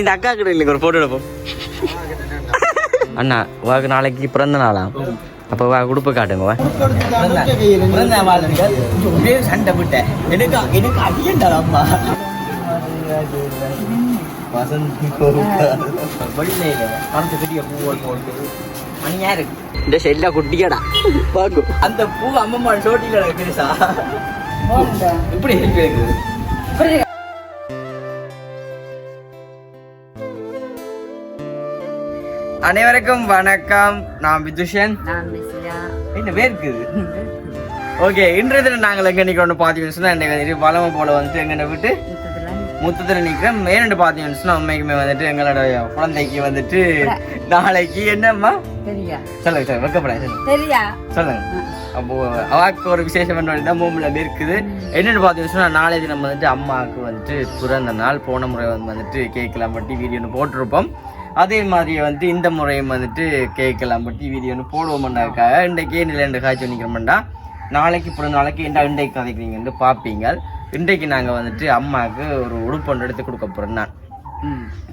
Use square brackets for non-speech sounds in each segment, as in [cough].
இந்த அக்கா கிட்ட இல்லைங்க ஒரு போட்டோ எடுப்போம். அண்ணா உனக்கு நாளைக்கு பிறந்த நாளா? அப்போ வா உடுப்பு காட்டுங்க வா. சண்டை விட்டேன் எனக்கு எனக்கு அடியண்டா அம்மா வெளியில பணத்தை பெரிய பூவோல் போட்டு மணியா இருக்கு இந்த செல்லா குட்டியாடா. பாக்கு. அந்த பூ அம்மம்மா சோட்டில பெருசா இப்படி அனைவருக்கும் வணக்கம். நான் விதுஷன். என்ன பேர் இருக்குது ஓகே இன்றைய தினம் நாங்கள் எங்க நிற்கிறோம் பார்த்தீங்கன்னு சொன்னா இன்னைக்கு வந்துட்டு வளமை போல வந்துட்டு எங்க விட்டு முத்தத்தில். நிற்கிறோம் மேனண்டு பார்த்தீங்கன்னு சொன்னா உண்மைக்குமே வந்துட்டு எங்களோட குழந்தைக்கு வந்துட்டு நாளைக்கு என்னம்மா? சொல்லுங்க சார் வைக்கப்படாது சரியா சொல்லுங்க. அப்போ அவாக்கு ஒரு விசேஷம் என்ன மூமில் இருக்குது என்னென்னு பார்த்தீங்கன்னு சொன்னா நாளை தினம் வந்துட்டு அம்மாவுக்கு வந்துட்டு பிறந்த நாள். போன முறை வந்து வந்துட்டு கேட்கலாம் பட்டி வீடியோன்னு போட்டிருப்போம். அதே மாதிரி வந்து இந்த முறையும் வந்துட்டு கேட்கலாம். பட்டி வீடியோன்னு போடுவோம்னாக்காக இன்றைக்கே நிலை ரெண்டு காய்ச்சி நிற்கிறோம்டா நாளைக்கு பிறந்த நாளைக்கு என்ன இன்றைக்கு கதைக்கிறீங்கன்னு பார்ப்பீங்க இன்றைக்கு நாங்கள் வந்துட்டு அம்மாவுக்கு ஒரு உடுப்பு ஒன்று எடுத்து கொடுக்க போகிறேன் நான்.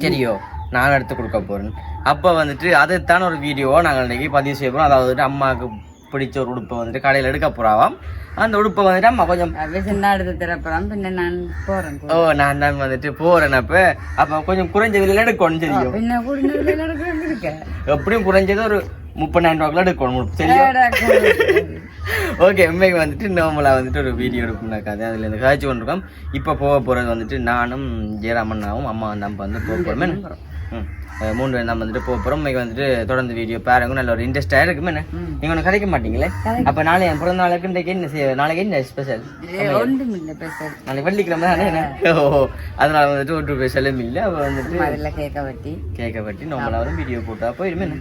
சரியோ? நான் எடுத்து கொடுக்க போறேன். அப்போ வந்துட்டு அதுதான ஒரு வீடியோவை நாங்கள் இன்னைக்கு பதிவு செய்ய போகிறோம் அதாவது அம்மாவுக்கு பிடிச்ச ஒரு உடுப்பை வந்துட்டு கடையில் எடுக்க போகிறாவாம் அந்த உடுப்பை வந்துட்டு அம்மா கொஞ்சம் எடுத்து திறப்பலாம் பின்ன நான் போறேன் ஓ நான் தான் வந்துட்டு போகிறேன் அப்போ. அப்போ கொஞ்சம் குறைஞ்ச விலையில் எடுக்கணும் தெரியும். பின்ன எப்படியும் குறைஞ்சது ஒரு முப்பதாயிரம் ரூபாய்க்குள்ள எடுக்கணும் தெரியும்? ஓகே உண்மைக்கு வந்துட்டு நார்மலாக வந்துட்டு ஒரு வீடியோ எடுக்கணும்னாக்கா அது அதில் இந்த காய்ச்சி கொண்டிருக்கோம். இப்போ போக போகிறது வந்துட்டு நானும் ஜெயராமண்ணாவும் அம்மா நம்ம வந்து போக போகிறோமே ம். அஹ் மூணு பேர் நம்ம வந்துட்டு போக போகிறோம் இன்னைக்கு வந்துட்டு தொடர்ந்து வீடியோ பாருங்க. நல்ல ஒரு இன்ட்ரெஸ்டாக இருக்குமே என்ன? நீங்கள் ஒன்று கதைக்க மாட்டீங்களே? அப்போ நாளை என் பிறந்த நாளுக்கு இன்றைக்கு என்ன செய்ய நாளைக்கு என்ன ஸ்பெஷல் ஒன்றும் இல்லை நாளைக்கு வெள்ளிக்கிழமை தானே என்ன? ஓ அதனால வந்துட்டு ஒரு ஸ்பெஷலும் இல்லை. அப்போ வந்துட்டு அதில் கேட்க வட்டி கேட்க பற்றி நம்மளாவது வீடியோ போட்டா போயிருமே என்ன?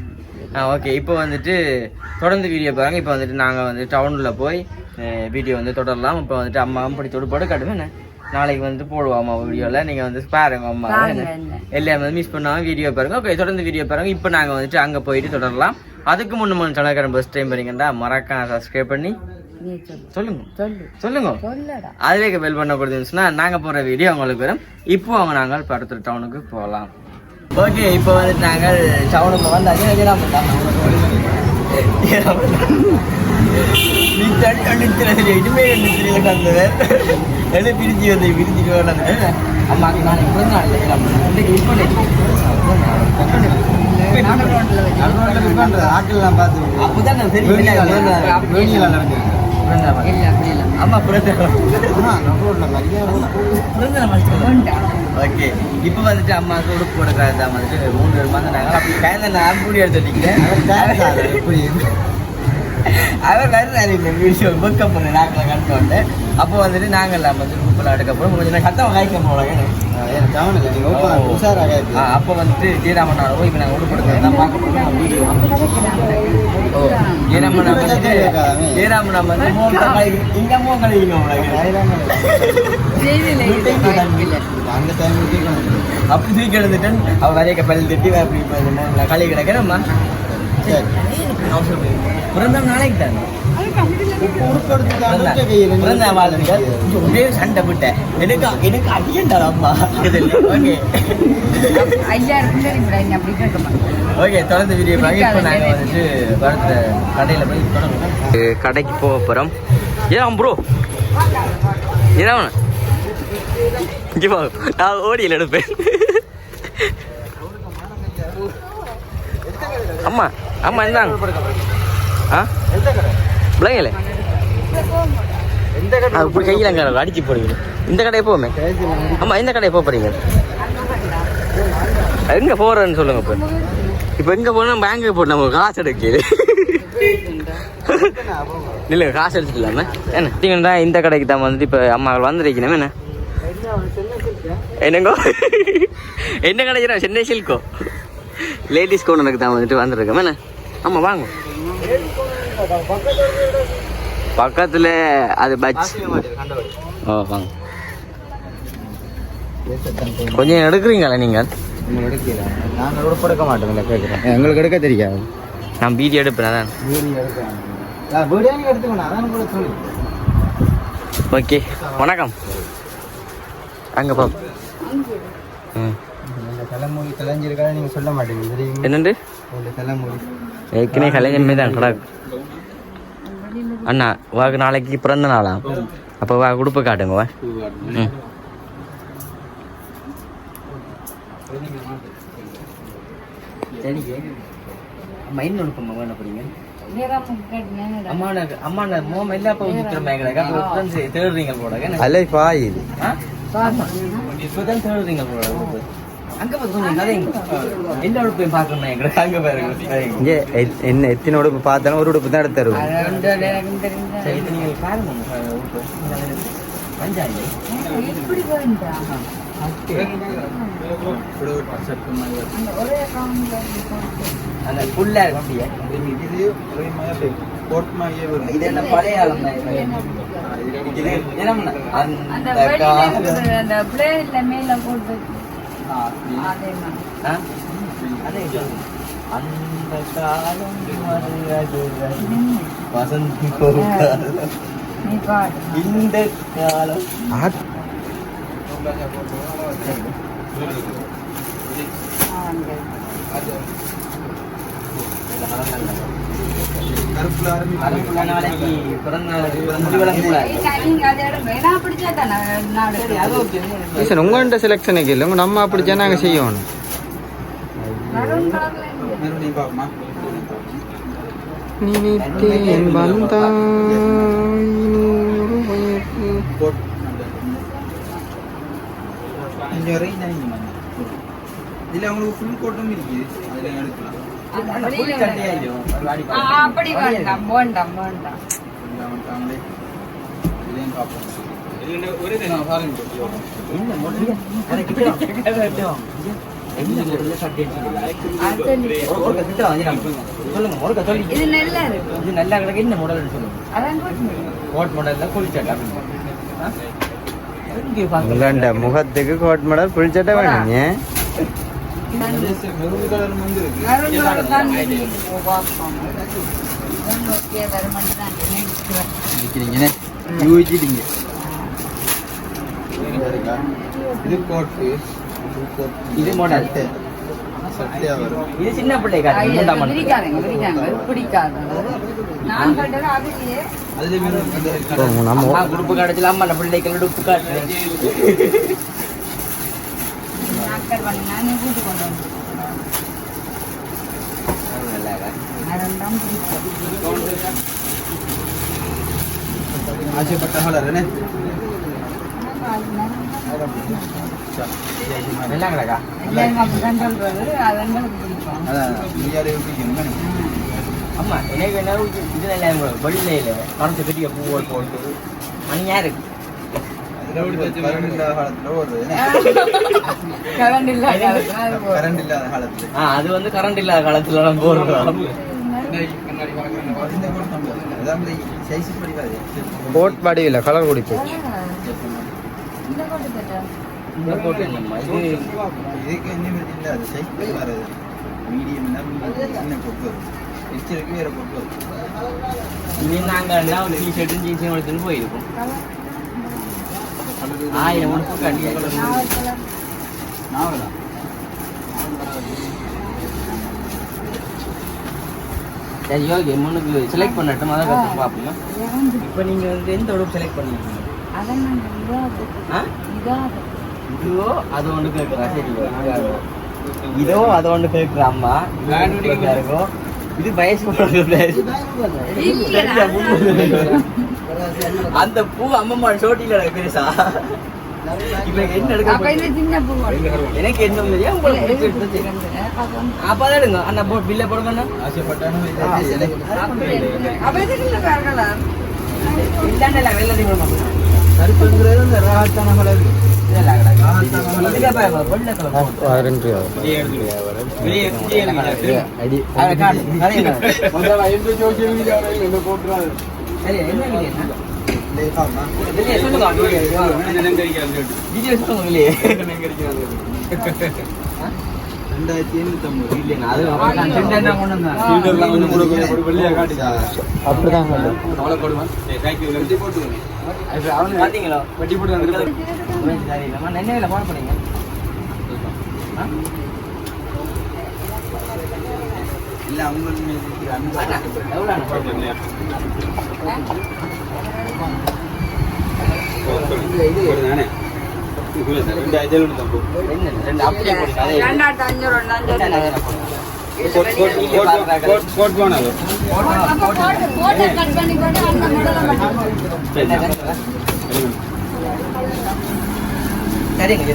ஆ ஓகே இப்போ வந்துட்டு தொடர்ந்து வீடியோ பாருங்க. இப்போ வந்துட்டு நாங்கள் வந்து டவுனில் போய் வீடியோ வந்து தொடரலாம். இப்போ வந்துட்டு அம்மாவும் ஒரு படம் காட்டுமே என்ன? நாளைக்கு வந்து போடுவோம் வீடியோவில் நீங்கள் வந்து பாருங்க அம்மா. எல்லாமே வந்து மிஸ் பண்ணாமல் வீடியோ பாருங்க. ஓகே தொடர்ந்து வீடியோ பாருங்க. இப்போ நாங்கள் வந்துட்டு அங்கே போயிட்டு தொடரலாம். அதுக்கு முன்னு மூணு சேனல் ஃபஸ்ட் டைம் வரீங்கடா மறக்காம சப்ஸ்கிரைப் பண்ணி. சொல்லுங்க. சொல்லு. சொல்லுங்க. அதுலேயே பெல் பண்ண கொடுத்துருந்துச்சுன்னா நாங்கள் போகிற வீடியோ உங்களுக்கு வரும். இப்போ அவங்க நாங்கள் படத்துல டவுனுக்கு போகலாம் ஓகே இப்போ வந்துட்டு நாங்கள் டவுனுக்கு வந்து நீ தண்ணி அடித்துல இனிமே அடித்துல கந்தது எது பிரிஞ்சு வந்து பிறந்த நாள் இல்லைங்களா? இன்னைக்கு இப்போ நான் சரி பிறந்த நாள். இல்லை அப்படி இல்லை அம்மா. ஓகே இப்போ வந்துட்டு அம்மாவுக்கு உடுப்பு தான் வந்துட்டு மூணு பேர் அப்படி நான் கூடி எடுத்துட்டீங்க அவர் வருறாரு இந்த வீடியோ புக் பண்ண நாக்கில் கண்டோண்டு அப்போ வந்துட்டு நாங்கள் வந்து எடுக்க போகிறோம் கொஞ்சம் கத்தம் காய்க்க போகலாம் அப்போ வந்துட்டு ஜீராமண்ணாவோ இப்போ நாங்கள் உடுப்பு எடுக்கிறது தான் பார்க்க போகிறோம் வீடியோ ஓ ஜீராமண்ணா வந்துட்டு ஜீராமண்ணா வந்து மூணு கழிவு இங்கே மூணு கழிவுங்க செய்தியில் இல்லை. அப்படி தூக்கி எடுத்துட்டேன் அவன் நிறைய கப்பல் திட்டி அப்படி இப்போ இந்த பிறந்த நாளைக்கு தான் ஒரே சண்டை விட்டேன் எனக்கு எனக்கு அடியண்டா அம்மா ஓகே தொடர்ந்து கடையில் போய் கடைக்கு போக போகிறோம் ஏன் ப்ரோ ஏன் இங்கே பா நான் ஓடியில் எடுப்பேன். அம்மா. அம்மா இந்தாங்க. ஆ? பிள்ளைங்களே. அது இப்படி கையில் அங்கே அடிச்சு போடுவீங்க. இந்த கடையை போமே அம்மா இந்த கடையை போக போறீங்க? எங்கே போகிறேன்னு சொல்லுங்க இப்போ. இப்போ எங்கே போனால் பேங்க்குக்கு போட்டு நம்ம காசு எடுக்கல. இல்லை காசு எடுத்துக்கலாமே என்ன? பார்த்தீங்கன்னா இந்த கடைக்கு தான் வந்துட்டு இப்போ அம்மாக்கள் வந்துருக்கணும் என்ன? என்னங்கோ? என்ன கடைக்கிறோம் சென்னை சில்கோ. லேடிஸ் கோனருக்கு தான் வந்துட்டு வந்துருக்கோம் என்ன? ஆமாம் வாங்க. பக்கத்தில் அது பட்ச் ஓ வாங்க. கொஞ்சம் எடுக்கிறீங்களா நீங்கள் நாங்கள் உடுப்படுக்க மாட்டோம்ல கேட்குறோம் எங்களுக்கு எடுக்க தெரியாது. நான் வீடியோ எடுப்பேன் அதான். எடுக்க நீங்கள் ஓகே வணக்கம். அங்கே பா. ம். தலைமொழி கலைஞ்சிருக்கா நீங்க சொல்ல மாட்டீங்க என்னண்டு? தலைமொழி ஏற்கனவே கலைஞர் தான் கிடக்கு. அண்ணா வாக்கு நாளைக்கு பிறந்த நாளா? அப்போ வா உடுப்பு காட்டுங்க வா. ம். சரிங்க அம்மா என்ன போட அலை பாயில் இப்பதான் தேடுறீங்க போட என்ன எத்தனை உடுப்பு பார்த்தாலும் ஒரு உடுப்பு தான் எடுத்து தருவோம். எனக்கு தெரிஞ்ச சரி இது நீங்க பாருங்க உங்க உடுப்பு. பஞ்சாயத்து. எப்படி வேண்டாம் அந்த புல்லா இது என்ன பழைய தான் அந்த அந்த காலம் இருக்கிற வசந்தி இந்த காலம் ஆட் நாளைக்கு பிறந்த உங்கள்கிட்ட செலெக்ஷனுக்கு இல்லை உங்க நம்ம அப்படி நாங்கள் செய்யணும். நினைத்தேன் வந்தாய் நூறு வயது. இதுல உங்களுக்கு ஃபுல் கோட்டும் இருக்குது அதுல எடுக்கலாம். அப்படி வேண்டாம் வேண்டாம் வேண்டாம் இது நல்லா இருக்கு இது நல்லா கிடக்கு என்ன சொல்லுங்க கோட் முகத்துக்கு கோட் மாடல் புல் வேணுங்க நினைக்கிறீங்க யூஜிடிங்க இது கோட்டு இது மாடல் சட்டையா வரும் இது சின்ன பிள்ளை காட்டு நான் கண்டது அதுலயே அதுல மெரூன் இப்போ கலர் நம்ம அம்மா குடுப்பு காட்டுல அம்மா நம்ம பிள்ளைக்கு பண்ணி நானே கூட்டு கொண்டு வந்து ஆசைப்பட்ட கலர் நல்லா கிடக்கா அம்மா எனக்கு என்ன இது நல்லா இருக்கும் வெள்ளையில பணத்தை கட்டிய பூவை போட்டு மணியா இருக்கு கரண்ட் இல்லாத காலத்துல. ஒரு கரண்ட் இல்ல அது வந்து கரண்ட் இல்லாத காலத்துல நம்ம போடுறோம் கோட் வடிவில் கலர் குடி போச்சு. மீடியம் வேற பொட்டு வரும் இது நாங்க ஒரு டிஷர்ட்டும் ஜீன்ஸும் எடுத்துன்னு போயிருக்கோம். ஆயிரம் உடுப்பு கட்டி நாவலா? சரி யோகி முன்னுக்கு செலக்ட் பண்ணட்டும் அதை கற்று பார்ப்போம் இப்போ நீங்கள் வந்து எந்த உடுப்பு செலக்ட் பண்ணிருக்கீங்க? அதான் நாங்கள் இதாது ஆ? இதாது இதோ அது ஒன்று கேட்குறா சரி. இதோ அது ஒன்று கேட்குறா அம்மா. இருக்கும்? இது வயசு [laughs] அந்த பூ அம்மம்மா சோட்டில பெருசா? எனக்கு என்ன எடுங்க. அண்ணா பில்ல போடுங்க கருப்புங்கிறது இந்த கலர்? வெளியே ரெண்டாயிரத்தி எண்ணூத்தி ஐம்பது இல்லைண்ணா அது நான் ரெண்டு என்ன கொண்டு வந்தேன். அப்படிதான் கலர் பாத்தீங்களா? வெட்டி போட்டு வந்து சரி நம்ம நினைவில் போன பண்ணீங்க ஆ? இல்ல அவங்க மீது அன்பு அப்படியே போடுங்க. அதே ரெண்டாயிரத்து அஞ்சூறு ஒன்று அஞ்சூறு அப்போ போட்டு போட்டு கட் பண்ணி போட்டு அந்த முதல்ல சரிங்க.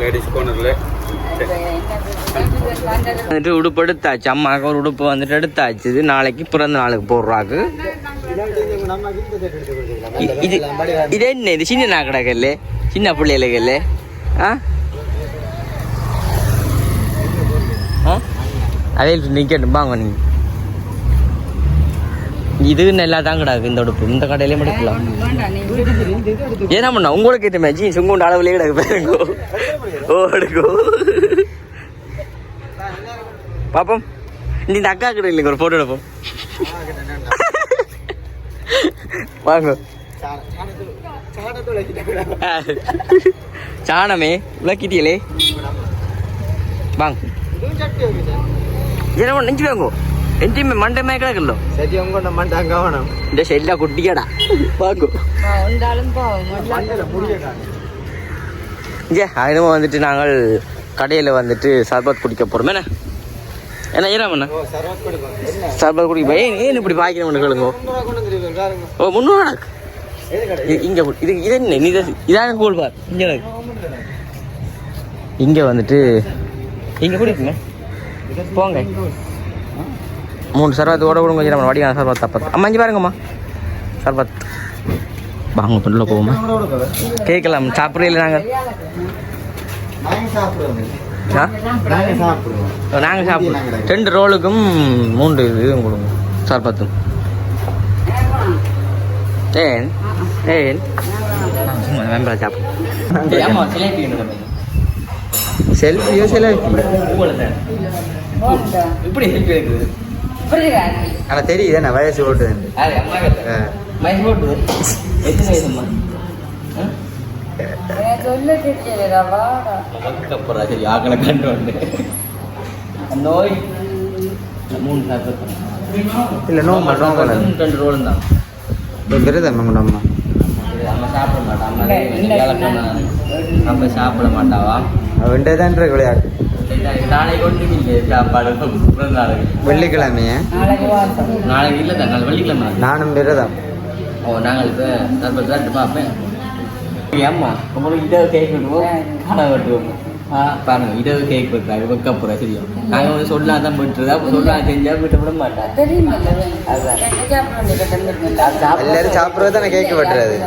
லேடிஸ் கார்னர்ல வந்துட்டு உடுப்பு எடுத்தாச்சு. அம்மாவுக்கு ஒரு உடுப்பு வந்துட்டு எடுத்தாச்சு. இது நாளைக்கு பிறந்த நாளுக்கு போடுறாக்கு. இது இது என்ன இது? சின்ன நாக்கடக்கல்ல சின்ன பிள்ளைகளுக்கல்ல ஆ? ஆ? அதே நிற்கட்டும் வாங்க நீங்க. இது நல்லா தான் கிடக்கு இந்த உடுப்பு? இந்த கடையிலே எடுக்கலாம் ஏன்னா பண்ணா? உங்களுக்கு ஏற்ற மாதிரி? ஜீன்ஸ் உங்க அளவுலேயே கிடக்கு பாருங்கோ. ஓ எடுக்கோ பாப்போம். நீ இந்த அக்கா கிட்ட இல்லைங்க ஒரு போட்டோ எடுப்போம் வாங்க. சாணமே விளக்கிட்டியலே. வாங்க. ஏன்னா நெஞ்சு வாங்கோ. எஞ்சிமே மண்டை மேக்கடக்கല്ലോ சரி உங்க மண்டாங்க கவனம் இந்த ஷெல்லா குட்டியாடா வந்துட்டு வந்தாலும் போவோம் ஜே என்ன? என்ன என்ன? ஏறாமண்ணா சர்வத் கொடுப்போம் என்ன ஏன் இப்படி பாய்க்கணும் கேளுங்க? ஓ முன்னூறு எது இங்கே இது இது என்ன? நீ இது இதான கூழ் பார். இங்கே இங்கே வந்துட்டு இங்கே குடிக்குங்க போங்க. மூணு சர்பத் ஓட விடுங்க கொஞ்சம் நம்ம வடிகான சர்பத் தப்பத்து அம்மா இங்கே பாருங்கம்மா. சர்பத். வாங்க பிள்ளை போவோமா. கேட்கலாம் சாப்பிட்றீங்களா நாங்கள் நாங்கள் சாப்பிடுவோம். ரெண்டு ரோலுக்கும் மூன்று இதுவும் கொடுங்க. சர்பத்தும் ஏன்? ஏன்? சும்மா மெம்பரை வேணும். செல்ஃபியோ செல்ஃபி. இப்படி செல்ஃபி எடுக்குது? புரியுதா ஆனா தெரியுது என்ன வயசு ஓட்டுது. அதுக்கப்புறம் சரி ஆக்களை கண்டு வந்து நோய் மூணு இல்ல நோம்பல் நோம்பல் ரெண்டு ரோலும் தான் விரதம் இது அம்மா சாப்பிட மாட்டா அம்மா வியாழக்கிழமை அம்மா சாப்பிட மாட்டாவா அவன்கிட்ட தான் இருக்கு விளையாட்டு. நாளைக்கு ஒன்று இல்லை சாப்பாடு வெள்ளிக்கிழமைய நாளைக்கு இல்லை தான் வெள்ளிக்கிழமை. நானும் விரதம். ஓ நாங்கள் இப்போ சர்பத் தான் பார்ப்பேன் ஏம்மா உங்களுக்கு இதை கேக் வெட்டுவோம் காண வெட்டுவோம் பாருங்க இதை கேக் வைக்க போகிறா சரியா நாங்கள் வந்து சொல்லலாம் தான் விட்டுருதா சொல்லலாம் செஞ்சால் விட்டு விட மாட்டேன் எல்லாரும் சாப்பிடுறது தானே கேக் வெட்டுறது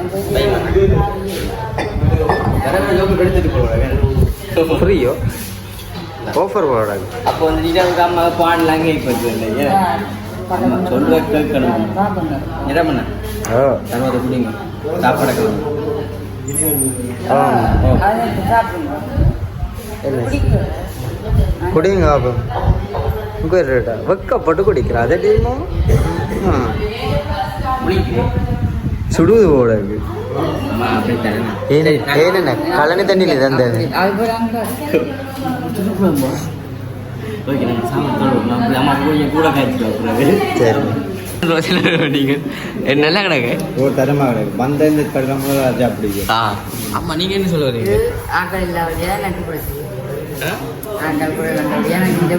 ஃப்ரீயோ ஆஃபர் போடாது அப்போ வந்து நீட்டாக அம்மா பாடலாம் கேக் வெட்டுறது சொல்ற கேட்கணும் என்ன பண்ண ஓ தருவதை குடிங்க சாப்பாடை கிளம்பு குடிங்க பாப்போம் குடிடா வெக்கப்பட்டு குடிக்கிறா. அதே டீமோ சுடுது போடாது அம்மா அப்படி தரேன் ஏன் ஏனென்ன கழனி தண்ணியில் தந்தது ஓகே கூட சரி. நல்லா கிடக்கு ஒரு தரமா கிடையாது வந்த இந்த சாப்பிடுங்க ஆ அம்மா நீங்கள் என்ன சொல்ல வரீங்க? ஆக்கள் எனக்கு பிடிச்சது. ஆக்கள் கூட எனக்கு இந்த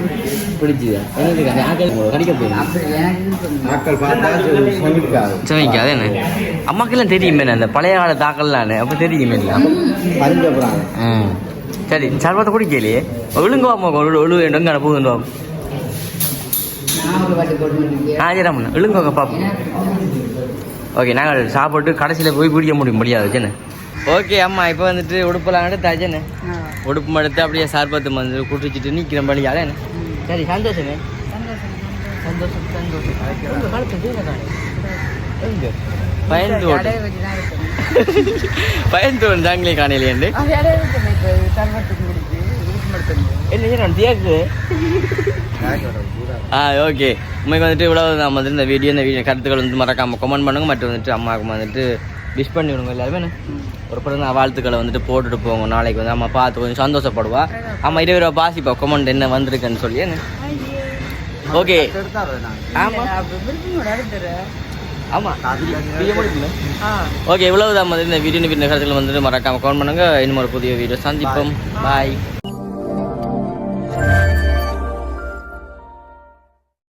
பிடிச்சது. கடிக்க அப்படி எனக்கு பார்த்தா அது என்ன? அம்மாக்கெல்லாம் தெரியுமே அந்த பழைய கால தாக்கல்லான்னு அப்போ தெரியுமே இல்லை பஞ்சபுரம் சரி சர்வத்தை குடிக்கலையே? ஒழுங்கு அம்மா ஒழு ஒழு வேண்டும் கடை போகுது வா நான் ஒரு வாட்டி போட்டு ஆ சரி அம்மா ஒழுங்கு பாப்போம். ஓகே நாங்கள் சாப்பிட்டு கடைசியில் போய் குடிக்க முடியும் முடியாது என்ன ஓகே அம்மா இப்போ வந்துட்டு உடுப்பெல்லாம் எடுத்தாச்சு என்ன உடுப்பு எடுத்து அப்படியே சர்பத்து வந்து குடிச்சிட்டு நிற்கிற பழியால என்ன? சரி சந்தோஷமே. சந்தோஷம். எங்க? பயந்து [laughs] பயந்து தாங்களே காணையிலேண்டு என்ன செய்யணும் தியாக்கு ஆ ஓகே. உண்மைக்கு வந்துட்டு இவ்வளவு தான். வந்து இந்த வீடியோ இந்த வீடியோ கருத்துக்கள் வந்து மறக்காம கமெண்ட் பண்ணுங்க. மற்றும் வந்துட்டு அம்மாவுக்கு வந்துட்டு விஷ் பண்ணி விடுங்க எல்லாருமே? ஒரு பிறந்த வாழ்த்துக்களை வந்துட்டு போட்டுட்டு போங்க. நாளைக்கு வந்து அம்மா பார்த்து கொஞ்சம் சந்தோஷப்படுவா. அம்மா இருபது ரூபா பாசிப்பா. கமெண்ட் என்ன வந்திருக்குன்னு சொல்லி என்ன? ஓகே. ஆமாம் ஓகே இவ்வளவுதான். வந்து இந்த வீடியோ பின்ன கருத்தில் வந்துட்டு மறக்காம கமெண்ட் பண்ணுங்க. இன்னும் ஒரு புதிய வீடியோ சந்திப்போம். பாய்